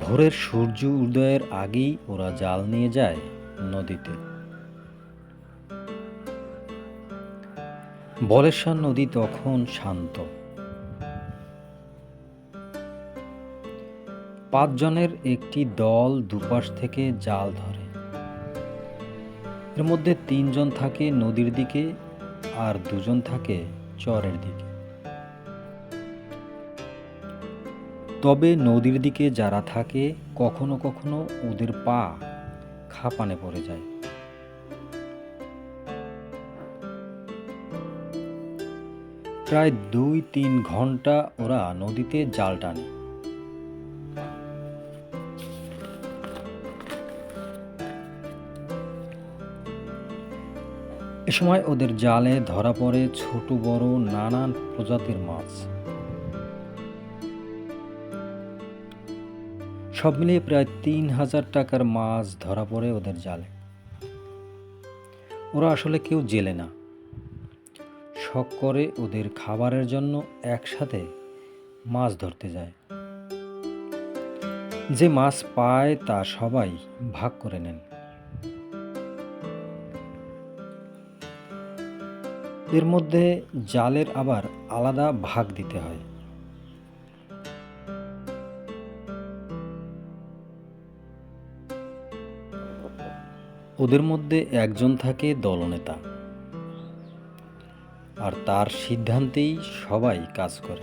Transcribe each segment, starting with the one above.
ভোরের সূর্য উদয়ের আগেই ওরা জাল নিয়ে যায় নদীতে। বলেশ্বর নদী তখন শান্ত। পাঁচজনের একটি দল দুপাশ থেকে জাল ধরে। এর মধ্যে তিনজন থাকে নদীর দিকে আর দুজন থাকে চরের দিকে। তবে নদীর দিকে যারা থাকে, কখনো কখনো ওদের পা খাপানে পড়ে যায়। প্রায় দুই তিন ঘণ্টা ওরা নদীতে জাল টানে। এ সময় ওদের জালে ধরা পড়ে ছোট বড় নানান প্রজাতির মাছ। সব মিলিয়ে প্রায় তিন হাজার টাকার মাছ ধরা পড়ে ওদের জালে। ওরা আসলে কেউ জেলে না। শখ করে ওদের খাবারের জন্য একসাথে মাছ ধরতে যায়। যে মাছ পায় তা সবাই ভাগ করে নেন। এর মধ্যে জালের আবার আলাদা ভাগ দিতে হয়। ওদের মধ্যে একজন থাকে দলনেতা। আর তার সিদ্ধান্তেই সবাই কাজ করে।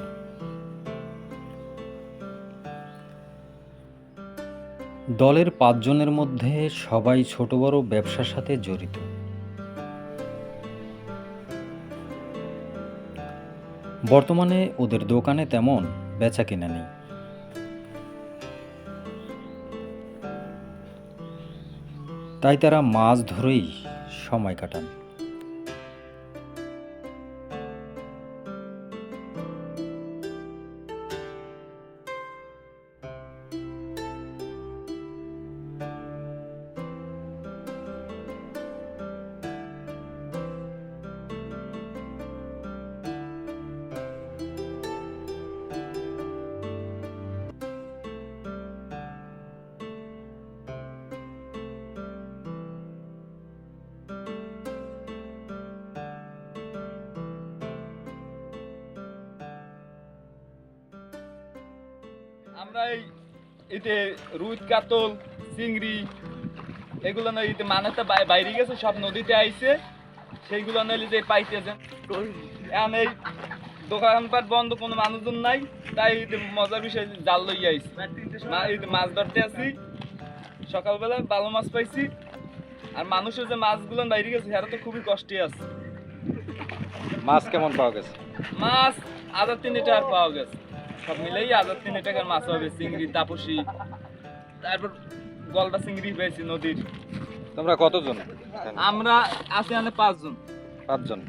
দলের পাঁচজনের মধ্যে সবাই ছোট বড় ব্যবসার সাথে জড়িত। বর্তমানে ওদের দোকানে তেমন বেচা কেনা নেই। তাই তারা মাছ ধরেই সময় কাটান। আমরা এই এতে রুই কাতল চিংড়ি এগুলো না এতে মানাতে বাইরে গেছে সব নদীতে আইছে। সেইগুলো নইলে যে পাইতেছেন এখন এই দোকানপাট বন্ধ কোনো মানুষজন নাই। তাই মজার বিষয় জাল লইয়া আইছি। মাছ ধরতে আসি সকালবেলা ভালো মাছ পাইছি। আর মানুষের যে মাছগুলো বাইরে গেছে সেটা তো খুবই কষ্টে আছে। মাছ কেমন পাওয়া গেছে? মাছ হাজার তিন টাকার পাওয়া গেছে। সব মিলেই হাজার তিন টাকার মাছ হবে চিংড়ি তাপসি তারপর গলদা চিংড়ি পেয়েছি নদীর। তোমরা কতজন আমরা আছি আনে পাঁচজন। পাঁচজন।